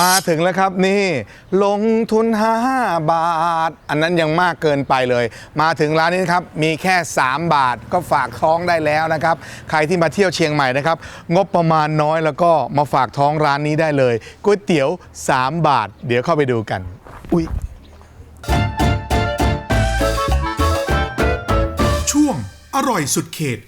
มาถึงแล้วครับนี่ลงทุน 5 บาท อันนั้นยังมากเกินไปเลย มาถึงร้านนี้นะครับมีแค่ 3 บาทก็ฝากท้องได้แล้วนะครับ ใครที่มาเที่ยวเชียงใหม่นะครับ งบประมาณน้อยแล้วก็มาฝากท้องร้านนี้ได้เลยก๋วยเตี๋ยว 3 บาท เดี๋ยวเข้าไปดูกัน อุ้ยช่วงอร่อยสุดเขต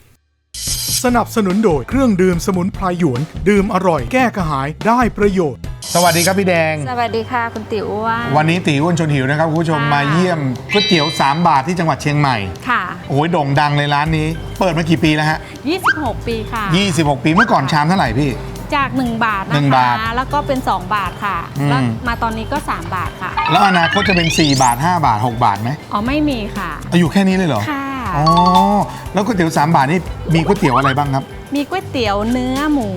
สนับสนุนโดยเครื่องดื่มสมุนไพรหยวน ดื่มอร่อยแก้กระหายได้ประโยชน์ สวัสดีครับพี่แดง สวัสดีค่ะคุณติ๋วอ้วนวันนี้ตีอ้วนชวนหิวนะครับคุณผู้ชมค่ะ มาเยี่ยมก๋วยเตี๋ยว 3 บาทที่จังหวัดเชียงใหม่ ค่ะ โอ้ยโด่งดังเลยร้านนี้ เปิดมากี่ปีแล้วฮะ 26 ปีค่ะ 26 ปีเมื่อก่อนชามเท่าไหร่พี่ จาก 1 บาทหนึ่นะงคะบาทแล้วก็เป็น 2 บาทค่ะ อืม แล้วมาตอนนี้ก็ 3 บาทค่ะ แล้วอนาคตจะเป็น 4 บาท 5 บาท 6 บาทไหมอ๋อ ไม่มีค่ะ เอาอยู่แค่นี้เลยเหรอค่ะ อ๋อแล้วก๋วยเตี๋ยว 3 บาทนี่มีก๋วยเตี๋ยวอะไรบ้างครับ มีก๋วยเตี๋ยวเนื้อหมู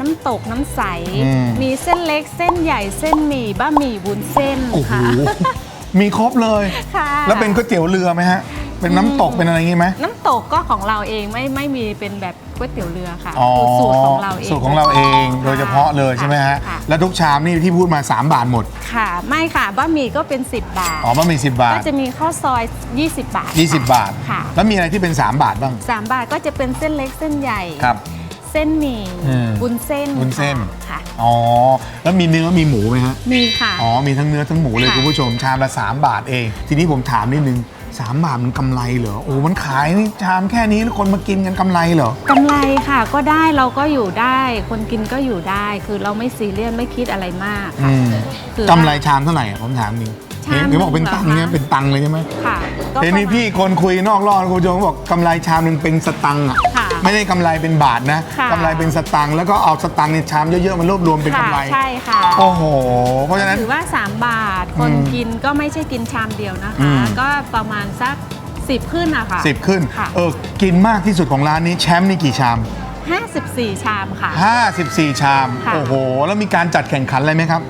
น้ำตกน้ำใส อืม มีเส้นเล็กเส้นใหญ่เส้นหมี่บะหมี่วุ้นเส้นโอ้โหค่ะ มีครบเลย ค่ะแล้วเป็นก๋วยเตี๋ยวเรือไหมฮะ เป็นน้ำตกเป็นอะไรอย่างงี้ไหมน้ำตกก็ของเราเองไม่ไม่มีเป็นแบบก๋วยเตี๋ยวเรือค่ะอ๋อคือสูตรของเราเองสูตรของเราเองค่โดยเฉพาะเลยใช่ไหมฮะ ค่แล้วทุกชามนี่ที่พูดมา 3 บาทหมด ค่ะ ไม่ค่ะบะหมี่ก็เป็น 10 บาท อ๋อมันมี10 บาก็ท จะมีข้าวซอย 20 บาท 20 บาท ค่ะ แล้วมีอะไรที่เป็น 3 บาทบ้างสามบาทก็จะเป็นเส้นเล็กเส้นใหญ่ ครับ เส้นหมี่อืม บุนเส้นวุ้นเส้น ค่ะ อ๋อ แล้วมีเนื้อมีหมูไหมฮะ มีค่ะ อ๋อ มีทั้งเนื้อทั้งหมูเลยค่ะ คุณผู้ชม ชามละ 3 บาทเอง ทีนี้ผมถามนิดนึง 3 บาทมันกำไรเหรอ โอ้ มันขายนี่ชามแค่นี้แล้วคนมากินกันกำไรเหรอ กำไรค่ะก็ได้เราก็อยู่ได้ คนกินก็อยู่ได้ คือเราไม่ซีเรียสไม่คิดอะไรมากค่ะอืมคือ กำไรชามเท่าไหร่อะผมถามจริงชามเห็นเห็นบอกเป็นตังค์หนึ่งเหรอเนี่ยคะ เป็นตังค์เลยใช่ไหมค่ะก็เห็นมีประมาณพี่คนคุยนอกรอบคุณผู้ชมบอกกำไรชามหนึงเป็นสตังค์อะค่ะ ไม่ได้กำไรเป็นบาทนะค่ะ กำไรเป็นสตังค์แล้วก็เอาสตังค์ในชามเยอะๆมันรวบรวมเป็นค่ะกำไรใช่ค่ะโอ้โห เพราะฉะนั้น ถือว่า 3 บาท คนอืมกินก็ไม่ใช่กินชามเดียวนะอืคะ ม ก็ประมาณสัก 10 ขึ้นอะค่ะสิบขึ้นค่ะเออกินมากที่สุดของร้านนี้แชมป์นี่กี่ชาม 54 ชามค่ะ 54 ชาม ค่ะ โอ้โห แล้วมีการจัดแข่งขันอะไรไหมครับ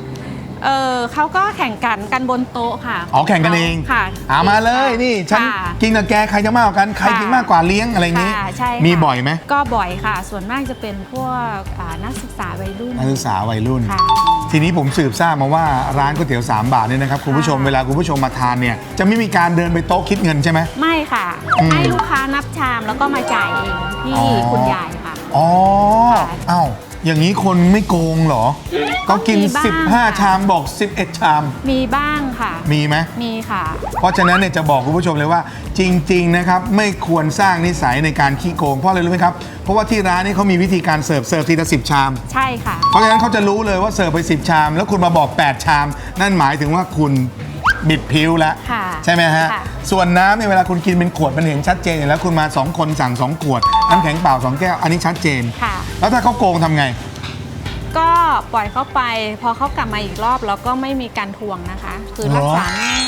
เออเขาก็แข่งกันกันบนโต๊ะค่ะอ๋อแข่งกันเองค่ะ เอามาเลยนี่ฉันค่ะกินกับแกใครจะมากกว่ากันใครค่ะกินมากกว่าเลี้ยงอะไรอย่างนี้ ค่ะใช่ค่ะมีบ่อยไหมก็บ่อยค่ะ ส่วนมากจะเป็นพวกอ่านักศึกษาวัยรุ่นนักศึกษาวัยรุ่น ค่ะ ทีนี้ผมสืบทราบมาว่าร้านก๋วยเตี๋ยว3บาทเนี่ยนะครับคุณผู้ชมค่ะเวลาคุณผู้ชมมาทานเนี่ยจะไม่มีการเดินไปโต๊ะคิดเงินใช่ไหม ไม่ค่ะ อืม ให้ลูกค้านับชามแล้วก็มาจ่ายเองที่อ๋อคุณยายค่ะ อ๋อค่ะอ้าว อย่างนี้คนไม่โกงเหรอ ก็กิน มีบ้าง 15 ชามบอก 11 ชาม มีบ้างค่ะ มีไหม มีค่ะ เพราะฉะนั้นเนี่ยจะบอกคุณผู้ชมเลยว่าจริง ๆ นะครับ ไม่ควรสร้างนิสัยในการขี้โกงเพราะอะไรรู้ไหมครับ เพราะว่าที่ร้านนี้เขามีวิธีการเสิร์ฟเสิร์ฟทีละสิบชาม ใช่ค่ะ เพราะฉะนั้นเขาจะรู้เลยว่าเสิร์ฟไป 10 ชาม แล้วคุณมาบอก 8 ชาม นั่นหมายถึงว่าคุณ บิดพิ้วแล้วค่ะใช่ไหมฮะ ค่ะ ส่วนน้ำเนี่ยเวลาคุณกินเป็นขวดมันเห็นชัดเจนอยู่แล้วคุณมา 2 คนสั่ง 2 ขวด น้ำแข็งเปล่า 2 แก้ว อันนี้ชัดเจน ค่ะ แล้วถ้าเขาโกงทำไง ก็ปล่อยเขาไป พอเขากลับมาอีกรอบเราก็ไม่มีการทวงนะคะ คือเหรอรักษาหน้าค่ะ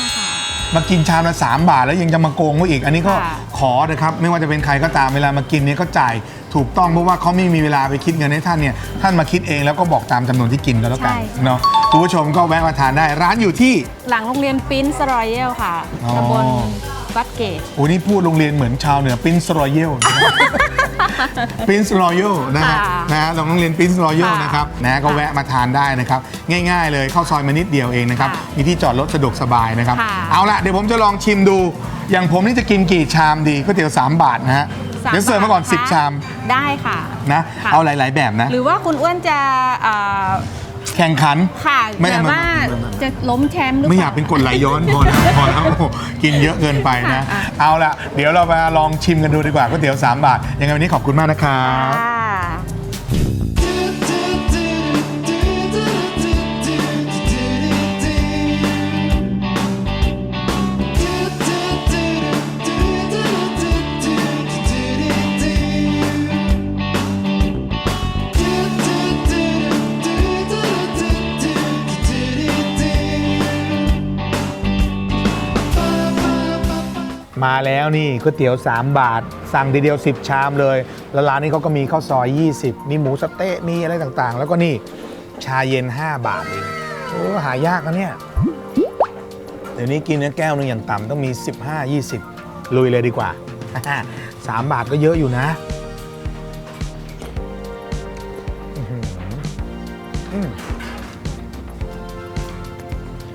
มากินชามละ3บาท แล้วยังจะมาโกงเขาอีก อันนี้ก็ค่ะขอนะครับไม่ว่าจะเป็นใครก็ตามเวลามากินเนี่ยก็จ่ายถูกต้องเพราะว่าเขาไม่มีเวลาไปคิดเงินให้ท่านเนี่ยท่านมาคิดเองแล้วก็บอกตามจำนวนที่กินก็แล้วกันเนาะคุณผู้ชมก็แวะมาทานได้ ร้านอยู่ที่ หลังโรงเรียนปรินซ์รอยัลค่ะอ๋อ ตำบล วัดเกตโอ้นี่พูดโรงเรียนเหมือนชาวเหนือปินส์รอยัลปินส์รอยัลนะฮะค่ะนะฮะโรงเรียนปินส์รอยัลค่ะนะครับนะก็ค่ะแวะมาทานได้นะครับ ง่ายๆเลยเข้าซอยมานิดเดียวเองนะครับค่ะมีที่จอดรถสะดวกสบายนะครับค่ะเอาละเดี๋ยวผมจะลองชิมดู อย่างผมนี่จะกินกี่ชามดีก๋วยเตี๋ยว3บาทนะฮะสเดี๋ยวเสิร์ฟมาก่อนบทะ10 ชาม ได้ค่ะนะค่ะเอาหลาย ๆ แบบนะ หรือว่าคุณอ้วนจะเอ่อ แข่งขัน ค่ะไม่แต่ไม่ว่าจะล้มแชมป์หรือไม่เปอยาล่ากเป็นกฎไหลย้อนพอแล้วพอแล้วโอ้โหกินเยอะเกินไปนะค่ะเอาละเดี๋ยวเรามาลองชิมกันดูดีกว่าก๋วยเตี๋ยว 3 บาท ยังไงวันนี้ขอบคุณมากนะครับ ค่ะ มาแล้วนี่ก๋วยเตี๋ยว 3 บาท สั่งทีเดียว 10 ชามเลย แล้วร้านนี้เขาก็มีข้าวซอย 20 มีหมูสะเต๊ะมีอะไรต่างๆ แล้วก็นี่ชาเย็น 5 บาทเองโอ้หายากนะเนี่ย เดี๋ยวนี้กินเนื้อแก้วนึงอย่างต่ำต้องมี 15 20 ลุยเลยดีกว่า 3 บาทก็เยอะอยู่นะ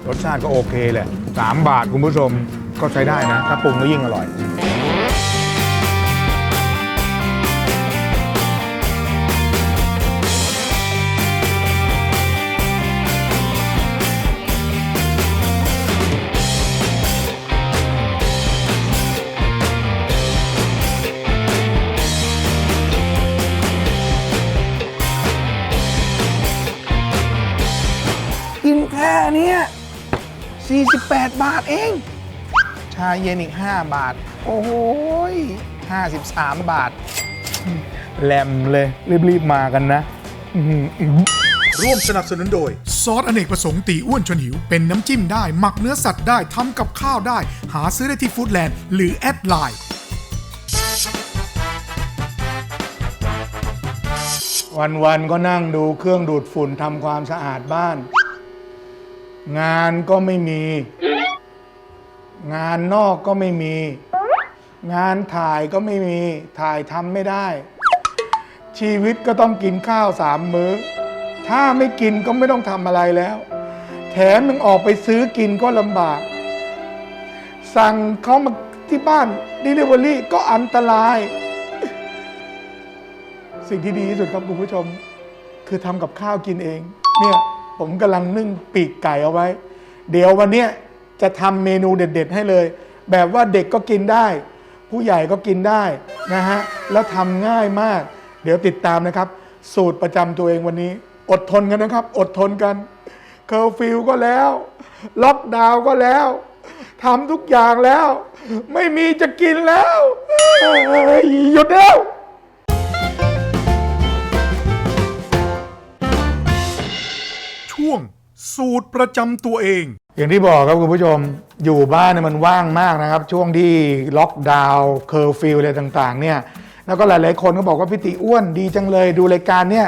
รสชาติก็โอเคแหละ3บาทคุณผู้ชม ก็ใช้ได้นะ ถ้าปรุงแล้วยิ่งอร่อย กินแค่เนี้ย48 บาทเอง ชาเย็นอีก 5 บาท โอ้โหย53 บาท แหลมเลย รีบ ๆ มากันนะอื้อหือร่วมสนับสนุนโดย ซอสอเนกประสงค์ตีอ้วนชวนหิว เป็นน้ำจิ้มได้ หมักเนื้อสัตว์ได้ทำกับข้าวได้ หาซื้อได้ที่ฟู้ดแลนด์หรือแอดไลน์วันๆก็นั่งดูเครื่องดูดฝุ่นทำความสะอาดบ้าน งานก็ไม่มี งานนอกก็ไม่มี งานถ่ายก็ไม่มีถ่ายทำไม่ได้ ชีวิตก็ต้องกินข้าวสามมื้อ ถ้าไม่กินก็ไม่ต้องทำอะไรแล้ว แถมยังออกไปซื้อกินก็ลำบาก สั่งเขามาที่บ้าน Delivery ก็อันตราย สิ่งที่ดีที่สุดครับคุณผู้ชม คือทำกับข้าวกินเอง เนี่ยผมกำลังนึ่งปีกไก่เอาไว้ เดี๋ยววันเนี้ย จะทำเมนูเด็ด ๆ ให้เลย แบบว่าเด็กก็กินได้ ผู้ใหญ่ก็กินได้นะฮะแล้วทำง่ายมาก เดี๋ยวติดตามนะครับ สูตรประจำตัวเองวันนี้ อดทนกันนะครับ อดทนกันเคอร์ฟิวก็แล้ว ล็อกดาวน์ก็แล้วทำทุกอย่างแล้ว ไม่มีจะกินแล้วหยุดแล้วช่วงสูตรประจำตัวเอง อย่างที่บอกครับคุณผู้ชมอยู่บ้านเนี่ยมันว่างมากนะครับ ช่วงที่ล็อกดาวน์เคอร์ฟิวอะไรต่างๆ เนี่ยแล้วก็หลายๆคนก็บอกว่าพี่ติอ้วนดีจังเลยดูรายการเนี่ย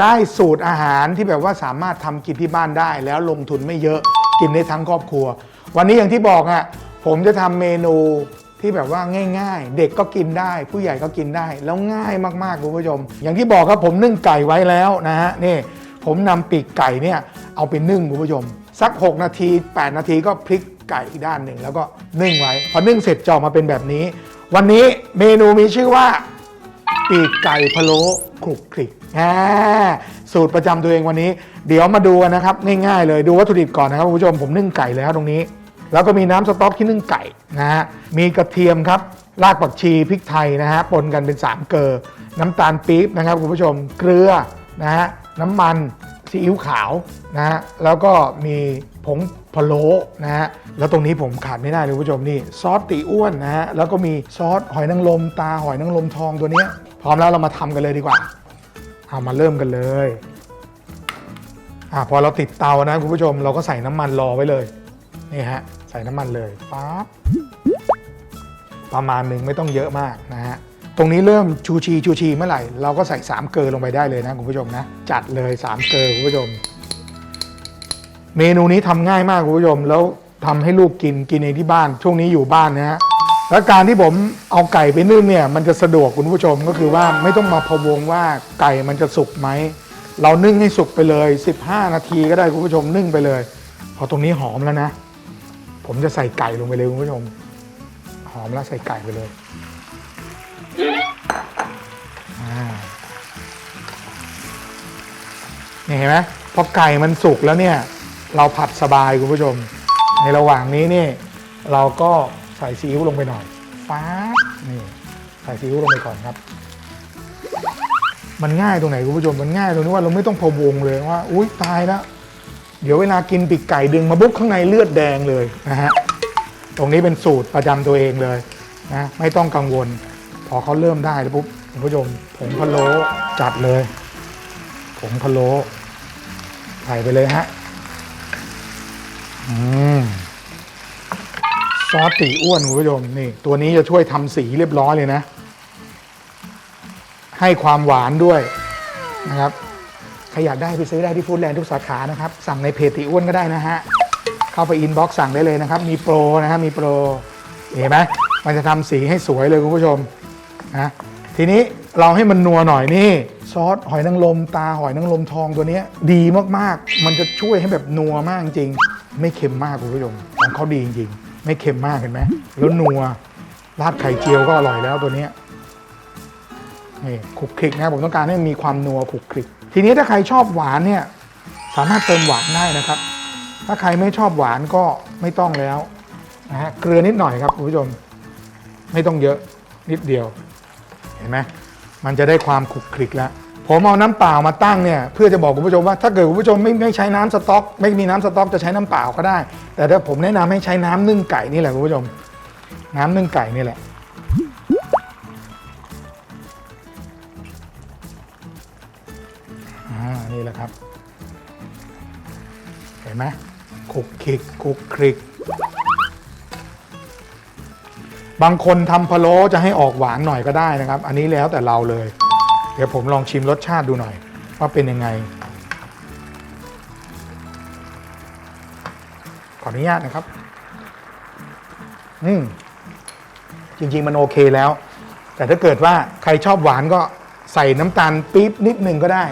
ได้สูตรอาหารที่แบบว่าสามารถทำกินที่บ้านได้ แล้วลงทุนไม่เยอะกินได้ทั้งครอบครัว วันนี้อย่างที่บอกอะ่ะผมจะทำเมนูที่แบบว่าง่าย ๆ เด็กก็กินได้ ผู้ใหญ่ก็กินได้แล้วง่ายมากๆคุณผู้ชม อย่างที่บอกครับผมนึ่งไก่ไว้แล้วนะฮะนี่ผมนำปีกไก่เนี่ยเอาไปนึ่งคุณผู้ชม สัก 6 นาที 8 นาทีก็พลิกไก่อีกด้านหนึ่งแล้วก็นึ่งไว้ พอนึ่งเสร็จจะออกมาเป็นแบบนี้ วันนี้เมนูมีชื่อว่าปีกไก่พะโล้คลุกคลิกอ่สูตรประจำตัวเองวันนี้ เดี๋ยวมาดูกันนะครับ ง่ายๆเลยดูวัตถุดิบก่อนนะครับคุณผู้ชมผมนึ่งไก่แล้วตรงนี้ แล้วก็มีน้ำสต๊อกที่นึ่งไก่นะฮะมีกระเทียมครับรากผักชีพริกไทยนะฮะปนกันเป็น 3 เกลอน้ำตาลปี๊บนะครับคุณผู้ชมเกลือนะฮะน้ำมัน ซีอิ๊วขาวนะฮะแล้วก็มีผงพะโล้นะฮะแล้วตรงนี้ผมขาดไม่ได้เลยคุณผู้ชมนี่ซอสตีอ้วนนะฮะแล้วก็มีซอสหอยนางรมตาหอยนางรมทองตัวเนี้ยพร้อมแล้วเรามาทำกันเลยดีกว่าเอามาเริ่มกันเลยอ่าพอเราติดเตานะคุณผู้ชมเราก็ใส่น้ำมันรอไว้เลยนี่ฮะใส่น้ำมันเลยปั๊บประมาณหนึ่งไม่ต้องเยอะมากนะฮะ ตรงนี้เริ่มชูชีชูชีเมื่อไหร่ เราก็ใส่ 3 เกลือลงไปได้เลยนะคุณผู้ชมนะ จัดเลย 3 เกลือคุณผู้ชม เมนูนี้ทำง่ายมากคุณผู้ชม แล้วทำให้ลูกกินกินเองที่บ้าน ช่วงนี้อยู่บ้านนะฮะแล้วการที่ผมเอาไก่ไปนึ่งเนี่ย มันจะสะดวกคุณผู้ชมก็คือว่าไม่ต้องมาพะวงว่าไก่มันจะสุกไหมเรานึ่งให้สุกไปเลย 15 นาทีก็ได้คุณผู้ชมนึ่งไปเลย พอตรงนี้หอมแล้วนะ ผมจะใส่ไก่ลงไปเลยคุณผู้ชม หอมแล้วใส่ไก่ไปเลย อ่านี่เห็นไหมพอไก่มันสุกแล้วเนี่ย เราผัดสบายคุณผู้ชม ในระหว่างนี้นี่ เราก็ใส่ซีอิ๊วลงไปหน่อยฟ้านี่ใส่ซีอิ๊วลงไปก่อนครับ มันง่ายตรงไหนคุณผู้ชมมันง่ายตรงที่ว่าเราไม่ต้องพะวงเลยว่า อุ้ยตายแล้วเดี๋ยวเวลากินปีกไก่ดึงมาบุ๊กข้างในเลือดแดงเลยนะฮะตรงนี้เป็นสูตรประจำตัวเองเลยนะไม่ต้องกังวล อเขาเริ่มได้แล้วปุ๊บคุณผู้ชมผงพะโล้จัดเลยผงพะโล้ใส่ไปเลยฮะอืมซอสตีอ้วนคุณผู้ชมนี่ ตัวนี้จะช่วยทำสีเรียบร้อยเลยนะ ให้ความหวานด้วยนะครับใครอยากได้ไปซื้อได้ที่ฟู้ดแลนด์ทุกสาขานะครับ สั่งในเพจตีอ้วนก็ได้นะฮะ เข้าไปอินบ็อกซ์สั่งได้เลยนะครับ มีโปรนะฮะมีโปร เห็นไหมมันจะทำสีให้สวยเลยคุณผู้ชม นะทีนี้เราให้มันนัวหน่อยนี่ซอสหอยนางรมตาหอยนางรมทองตัวนี้ดีมากๆ มันจะช่วยให้แบบนัวมากจริง ไม่เค็มมากคุณผู้ชมของเขาดีจริงๆ ไม่เค็มมากเห็นไหมแล้วนัวราดไข่เจียวก็อร่อยแล้วตัวนี้นี่ขุกคลิกนะผมต้องการให้มีความนัวขุกคลิก ทีนี้ถ้าใครชอบหวานเนี่ยสามารถเติมหวานได้นะครับ ถ้าใครไม่ชอบหวานก็ไม่ต้องแล้วนะฮะเกลือนิดหน่อยครับคุณผู้ชม ไม่ต้องเยอะนิดเดียว เห็นไหมมันจะได้ความขลุกคลิกแล้วผมเอาน้ำเปล่ามาตั้งเนี่ยเพื่อจะบอกคุณผู้ชมว่าถ้าเกิดคุณผู้ชมไม่ไม่ใช้น้ำสต๊อก ไม่มีน้ำสต๊อกจะใช้น้ำเปล่าก็ได้ แต่ถ้าผมแนะนำให้ใช้น้ำนึ่งไก่นี่แหละคุณผู้ชม น้ำนึ่งไก่นี่แหละ อ่า นี่แหละครับ เห็นไหมคลุกคลิกคลุกคลิก บางคนทำพะโล้จะให้ออกหวานหน่อยก็ได้นะครับ อันนี้แล้วแต่เราเลย เดี๋ยวผมลองชิมรสชาติดูหน่อย ว่าเป็นยังไง ขออนุญาตนะครับ อืมจริง ๆ มันโอเคแล้ว แต่ถ้าเกิดว่าใครชอบหวานก็ใส่น้ำตาลปี๊บนิดนึงก็ได้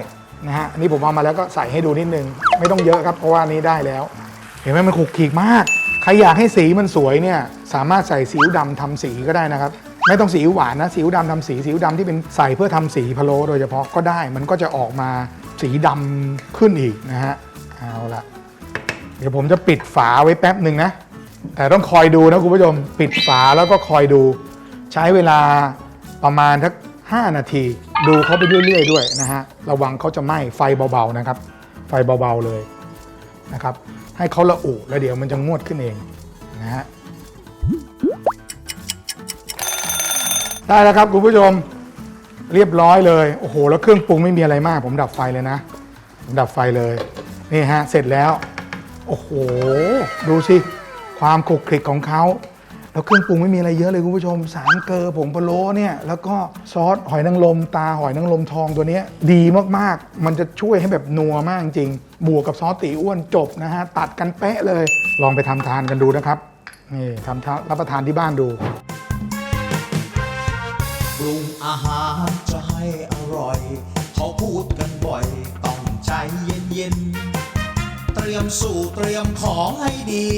นะฮะอันนี้ผมเอามาแล้วก็ใส่ให้ดูนิดนึง ไม่ต้องเยอะครับเพราะว่านนี้ได้แล้ว เห็นไหมมันขลุกขลิกมาก ใครอยากให้สีมันสวยเนี่ยสามารถใส่ซีอิ๊วดำทำสีก็ได้นะครับ ไม่ต้องซีอิ๊วหวานนะซีอิ๊วดำทำสีซีอิ๊วดำที่เป็นใส่เพื่อทำสีพะโล้โดยเฉพาะก็ได้ มันก็จะออกมาสีดำขึ้นอีกนะฮะเอาละเดี๋ยวผมจะปิดฝาไว้แป๊บหนึ่งนะ แต่ต้องคอยดูนะคุณผู้ชมปิดฝาแล้วก็คอยดู ใช้เวลาประมาณทัก5นาที ดูเขาไปเรื่อยๆด้วยนะฮะระวังเขาจะไหม้ไฟเบาๆนะครับ ไฟเบาๆเลยนะครับ ให้เขาละอุแล้วเดี๋ยวมันจะงวดขึ้นเองนะฮะได้แล้วครับคุณผู้ชมเรียบร้อยเลยโอ้โหแล้วเครื่องปรุงไม่มีอะไรมาก ผมดับไฟเลยนะผมดับไฟเลยนี่ฮะเสร็จแล้วโอ้โหดูสิความขลุกคลิกของเขาแล้วเครื่องปรุงไม่มีอะไรเยอะเลยคุณผู้ชมสามเกลือผงพะโล้เนี่ยแล้วก็ซอสหอยนางรมตาหอยนางรมทองตัวนี้ดีมากๆ มันจะช่วยให้แบบนัวมากจริง บวกกับซอสตีอ้วนจบนะฮะ ตัดกันเป๊ะเลย ลองไปทำทานกันดูนะครับ นี่ทำทานรับประทานที่บ้านดู ปรุงอาหารจะให้อร่อย เขาพูดกันบ่อย ต้องใจเย็นๆ เตรียมสู่เตรียมของให้ดี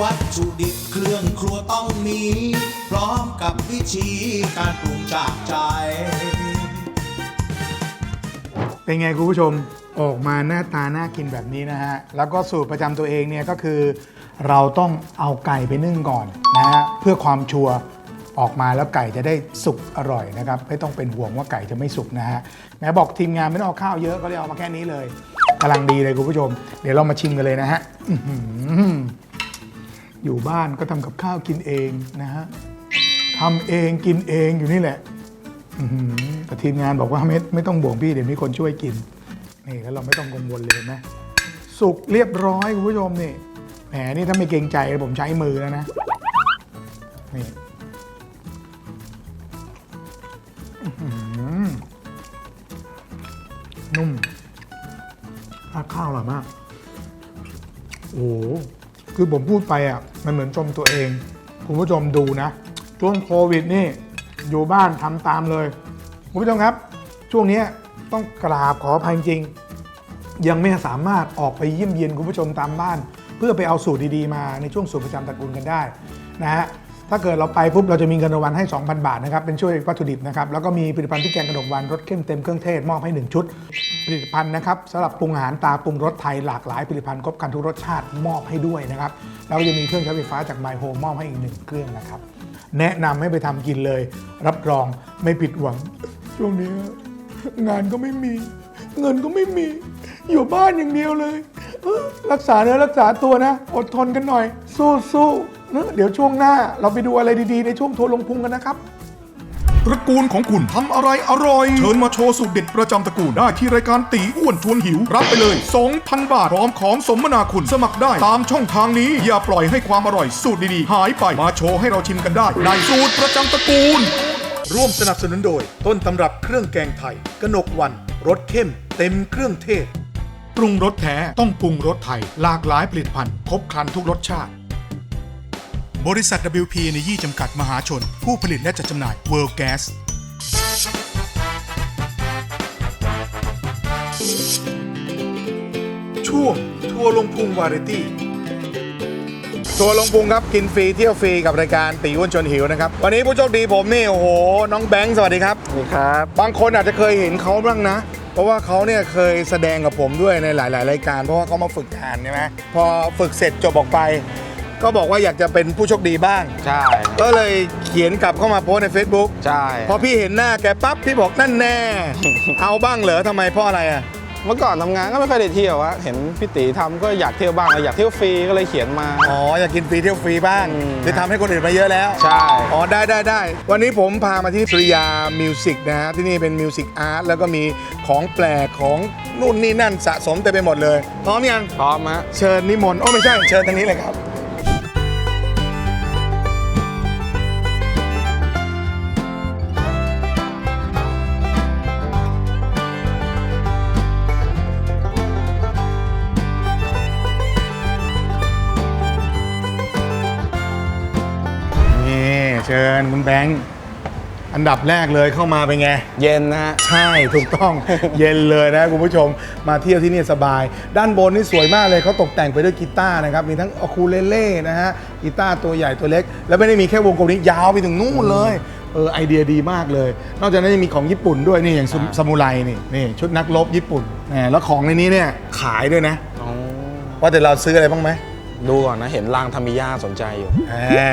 วัตถุดิบเครื่องครัวต้องมี พร้อมกับวิธีการปรุงจากใจ เป็นไงคุณผู้ชม ออกมาหน้าตาน่ากินแบบนี้นะฮะ แล้วก็สูตรประจำตัวเองเนี่ยก็คือ เราต้องเอาไก่ไปนึ่งก่อนนะฮะเพื่อความชัวร์ออกมาแล้วไก่จะได้สุกอร่อยนะครับ ไม่ต้องเป็นห่วงว่าไก่จะไม่สุกนะฮะแม้บอกทีมงานไม่ต้องเอาข้าวเยอะก็เลยเอามาแค่นี้เลยกำลังดีเลยคุณผู้ชม เดี๋ยวเรามาชิมกันเลยนะฮะอื้อหืออยู่บ้านก็ทำกับข้าวกินเองนะฮะทำเองกินเองอยู่นี่แหละ อื้อหือแต่ทีมงานบอกว่าไม่ไม่ต้องบ่วงพี่เดี๋ยวมีคนช่วยกิน นี่แล้วเราไม่ต้องกังวลเลยนไหมสุกเรียบร้อยคุณผู้ชมนี่แหมนี่ถ้าไม่เกรงใจผมใช้มือแล้วนะนี่นุ่มราดข้าวอร่อยมาก โอ้คือผมพูดไปอะ มันเหมือนชมตัวเอง คุณผู้ชมดูนะ ช่วงโควิดนี่ อยู่บ้านทำตามเลย คุณผู้ชมครับ ช่วงนี้ ต้องกราบขออภัยจริง ยังไม่สามารถออกไปเยี่ยมเยียนคุณผู้ชมตามบ้าน เพื่อไปเอาสูตรดีๆมาในช่วงสูตรประจำตระกูลกันได้นะฮะถ้าเกิดเราไปปุ๊บเราจะมีเงินรางวัลให้ 2,000 บาทนะครับเป็นช่วยวัตถุดิบนะครับแล้วก็มีผลิตภัณฑ์พริกแกงกระดกวันรสเข้มเต็มเครื่องเทศมอบให้ 1 ชุด ผลิตภัณฑ์นะครับสำหรับปรุงอาหารตาปรุงรสไทยหลากหลายผลิตภัณฑ์ครบครันทุกรสชาติมอบให้ด้วยนะครับแล้วก็จะมีเครื่องใช้ไฟฟ้าจาก My Home มอบให้อีกหนึ่งเครื่องนะครับแนะนำให้ไปทำกินเลย รับรองไม่ผิดหวังช่วงนี้ งานก็ไม่มี เงินก็ไม่มี อยู่บ้านอย่างเดียวเลยเออรักษาเนื้อรักษาตัวนะ อดทนกันหน่อย สู้ๆนะเดี๋ยวช่วงหน้า เราไปดูอะไรดีๆ ในช่วงทัวร์ลงพุงกันนะครับ ตระกูลของคุณทำอะไรอร่อย เชิญมาโชว์สูตรเด็ดประจำตระกูลได้ที่รายการตีอ้วนชวนหิว รับไปเลย 2,000 บาท พร้อมของสมนาคุณสมัครได้ ตามช่องทางนี้ อย่าปล่อยให้ความอร่อยสูตรดีๆ หายไปมาโชว์ให้เราชิมกันได้ ในสูตรประจำตระกูล ร่วมสนับสนุนโดย ต้นตำรับเครื่องแกงไทย กนกวันรสเข้ม เต็มเครื่องเทศ ปรุงรสแท้ต้องปรุงรสไทย หลากหลายผลิตภัณฑ์ครบครันทุกรสชาติ บริษัท WP ในยี่จำกัดมหาชน ผู้ผลิตและจัดจำหน่าย World Gas ช่วงทัวร์ลงพุงวาไรตี้ ตัวลงพุงครับกินฟรีเที่ยวฟรีกับรายการตีอ้วนชวนหิวนะครับวันนี้ผู้โชคดีผมนี่โอ้โหน้องแบงค์สวัสดีครับนี่ครับ บางคนอาจจะเคยเห็นเขาบ้างนะ เพราะว่าเขาเนี่ยเคยแสดงกับผมด้วยในหลาย ๆ รายการ เพราะว่าเขามาฝึกงานใช่ไหมพอฝึกเสร็จจบออกไป ก็บอกว่าอยากจะเป็นผู้โชคดีบ้าง ใช่ก็เลยเขียนกลับเข้ามาโพสต์ใน Facebook ใช่พอพี่เห็นหน้าแกปั๊บพี่บอกนั่นแน่ เอาบ้างเหรอทำไมเพราะอะไรอะ เมื่อก่อนทำงานก็ไม่ค่อยได้เที่ยวอะเห็นพี่ตีทำก็อยากเที่ยวบ้างอยากเที่ยวฟรีก็เลยเขียนมา อ๋อ อยากกินฟรีเที่ยวฟรีบ้างอืมหรือทำให้คนอื่นมาเยอะแล้ว ใช่ อ๋อ ได้ได้ได้ วันนี้ผมพามาที่สุริยามิวสิกนะฮะ ที่นี่เป็นมิวสิกอาร์ตแล้วก็มีของแปลกของนู่นนี่นั่นสะสมเต็มไปหมดเลย พร้อมยัง พร้อมฮะ เชิญนิมนต์โอ้ไม่ใช่ เชิญทางนี้เลยครับ เชิญคุณแบงค์อันดับแรกเลยเข้ามาเป็นไง เย็นนะฮะ ใช่ถูกต้อง เย็นเลยนะคุณผู้ชมมาเที่ยวที่นี่สบาย ด้านบนนี่สวยมากเลยเขาตกแต่งไปด้วยกีตาร์นะครับ มีทั้งอะคูเลเล่นะฮะกีตาร์ตัวใหญ่ตัวเล็ก แล้วไม่ได้มีแค่วงกลมนี้ยาวไปถึงนู่นเลยเออไอเดียดีมากเลย นอกจากนั้นยังมีของญี่ปุ่นด้วยนี่อย่างซซามูไรนี่นี่ชุดนักรบญี่ปุ่นแหมแล้วของในนี้เนี่ยขายด้วยนะอ๋อว่าแต่เราซื้ออะไรบ้างไหม ดูก่อนนะ เห็นรางทามิยาสนใจอยู่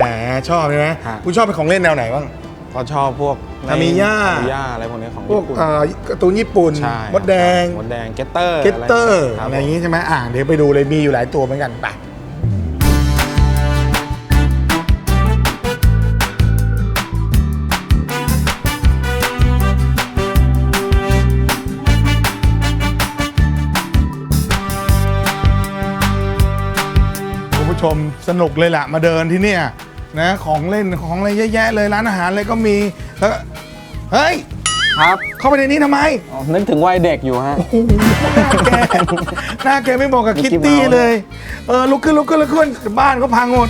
แหมชอบใช่ไหมฮะ คุณชอบเป็นของเล่นแนวไหนบ้าง ก็ชอบพวกทามิยาทามิยาอะไรพวกนี้ของพวกญี่ปุ่นเอ่อการ์ตูนญี่ปุ่นใช่มดแดงมดแดงเกตเตอร์เกตเตอร์คบอะไรอย่างงี้ใช่ไหมอ่าเดี๋ยวไปดูเลยมีอยู่หลายตัวเหมือนกันไป ชมสนุกเลยแหละมาเดินที่เนี่ยนะของเล่นของอะไรเยอะแยะเลยร้านอาหารอะไรก็มีแล้วเฮ้ย ครับเข้าไปในนี้ทำไมอ๋อนึกถึงวัยเด็กอยู่ฮะ โอ้โหหน้าแกหน้าแกไม่บอกกับมิคิกตกี้ตี้เมาส์เลย เออลุกขึ้นลุกขึ้นลุกขึ้นบ้านเขาพังหมด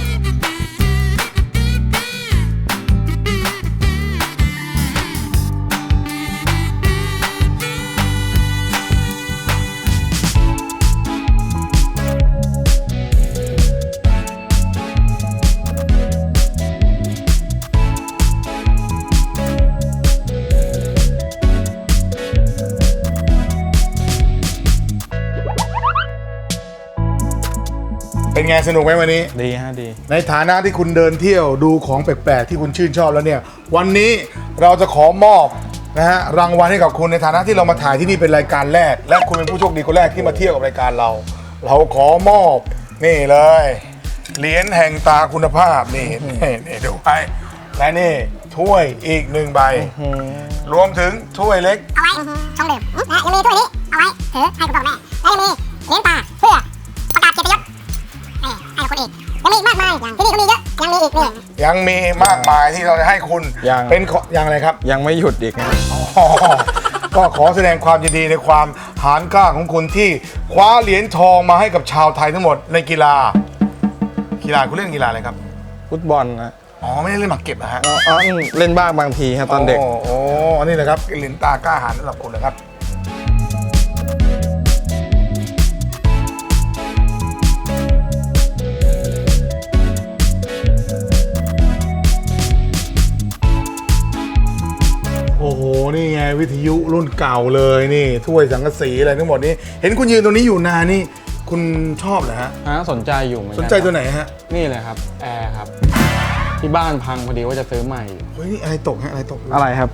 สนุกไหมวันนี้ ดีฮะดี ในฐานะที่คุณเดินเที่ยวดูของแปลกๆที่คุณชื่นชอบแล้วเนี่ย วันนี้เราจะขอมอบนะฮะรางวัลให้กับคุณในฐานะที่เรามาถ่ายที่นี่เป็นรายการแรก และคุณเป็นผู้โชคดีคนแรกที่มาเที่ยวกับรายการเรา เราขอมอบนี่เลย เหรียญแห่งตาคุณภาพนี่นี่นี่ดูไปและนี่ถ้วยอีกหนึ่งใบ รวมถึงถ้วยเล็ก เอาไว้ชงดื่มนะยังมีถ้วยนี้ เอาไว้ถือให้คุณพ่อคุณแม่แล้วยังมีเลี้ยงปลาเพื่อประกา คนอีกยังมีอีกมากมายที่นี่ก็มีเยอะยังมีอีกนี่ยังมีมากมายที่เราจะให้คุณยัง เป็นของอย่างอะไรครับ ยังไม่หยุดอีกนะอ๋อก็ขอแสดงความยินดีในความหานกล้าของคุณที่คว้าเหรียญทองมาให้กับชาวไทยทั้งหมดในกีฬา กีฬาคุณเล่นกีฬาอะไรครับ ฟุตบอลนะอ๋อไม่ได้เล่นหมากเก็บนะฮะ อ๋ออ๋ออืมเล่นบ้างบางทีครับตอนเด็กโโอ้อันนี้นะครับเหรียญตากล้าหาญสำหรับคุณนะครับ วิทยุรุ่นเก่าเลยนี่ถ้วยสังกะสีอะไรทั้งหมดนี้ เห็นคุณยืนตรงนี้อยู่นานนี่ คุณชอบเหรอฮะ ฮะสนใจอยู่เหมือนสกันนใจตัวไหนฮะนี่เลยครับแอร์ครับ ที่บ้านพังพอดีว่าจะซื้อใหม่อยู่เฮ้ยนี่อะไรตกฮะอะไรตกอะไรครับ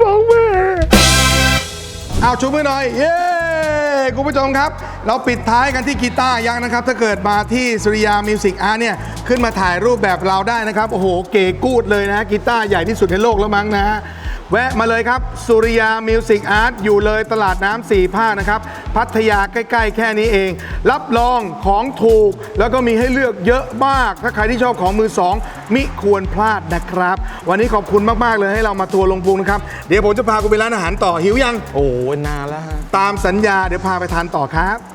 ฟ้องแม่เอาชูมือหน่อยเย้ก คุณผู้ชมครับ เราปิดท้ายกันที่กีตาร์ยักษ์นะครับ ถ้าเกิดมาที่สุริยามิวสิกอาร์เนี่ยขึ้นมาถ่ายรูปแบบเราได้นะครับ โอ้โห เก๋กูดเลยนะฮะกีตาร์ใหญ่ที่สุดในโลกแล้วมั้งนะฮะ แวะมาเลยครับ สุริยามิวสิกอาร์ตอยู่เลยตลาดน้ำสี่ภาคนะครับ พัทยาใกล้ ๆ แค่นี้เอง รับรองของถูก แล้วก็มีให้เลือกเยอะมาก ถ้าใครที่ชอบของมือสองมิควรพลาดนะครับ วันนี้ขอบคุณมากๆเลยให้เรามาทัวร์ลงพุงนะครับ เดี๋ยวผมจะพาคุณไปร้านอาหารต่อหิวยัง โอ้ยนานแล้วฮะ ตามสัญญาเดี๋ยวพาไปทานต่อครับ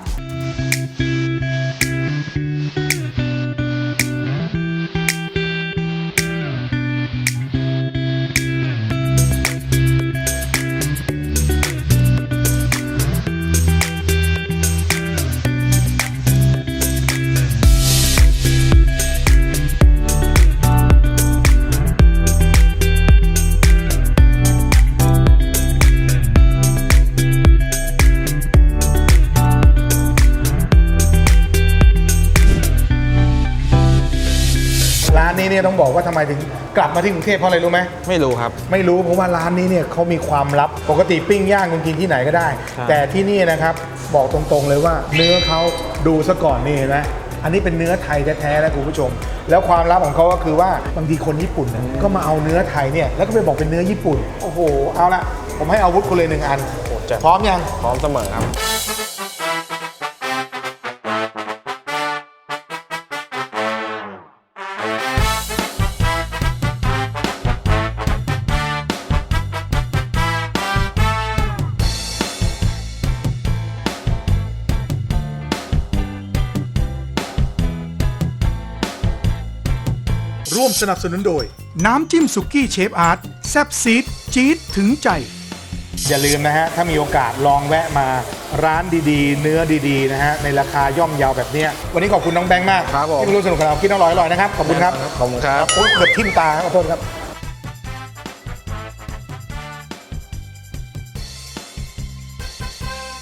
เนี่ยต้องบอกว่าทำไมถึงกลับมาที่กรุงเทพเพราะอะไรรู้ไหม ไม่รู้ครับ ไม่รู้เพราะว่าร้านนี้เนี่ยเขามีความลับปกติปิ้งย่างคุณกินที่ไหนก็ได้ ใช่ แต่ที่นี่นะครับบอกตรงๆเลยว่า เนื้อเขาดูซะก่อนนี่เห็นไหมอันนี้เป็นเนื้อไทยแท้ๆนะคุณผู้ชม แล้วความลับของเขาก็คือว่าบางทีคนญี่ปุ่นเนี่ยก็มาเอาเนื้อไทยเนี่ยแล้วก็ไปบอกเป็นเนื้อญี่ปุ่น โอ้โห เอาละผมให้อาวุธคุณเลยหนึ่งอัน โอ้จะพร้อมยัง พร้อมเสมอครับ สนับสนุนโดย น้ำจิ้มสุกี้เชฟอาร์ตแซบซีดจี๊ดถึงใจ อย่าลืมนะฮะ ถ้ามีโอกาสลองแวะมาร้านดีๆ เนื้อดีๆ นะฮะ ในราคาย่อมเยาวแบบเนี้ยวันนี้ขอบคุณน้องแบงค์มากครับผม ที่มาร่วมสนุกกับเราคิดน้องร้อยอร่อยนะครับ ขอบคุณครับ ขอบคุณครับ โอ้ยเกือบทิ่มตาครับขอโทษครับ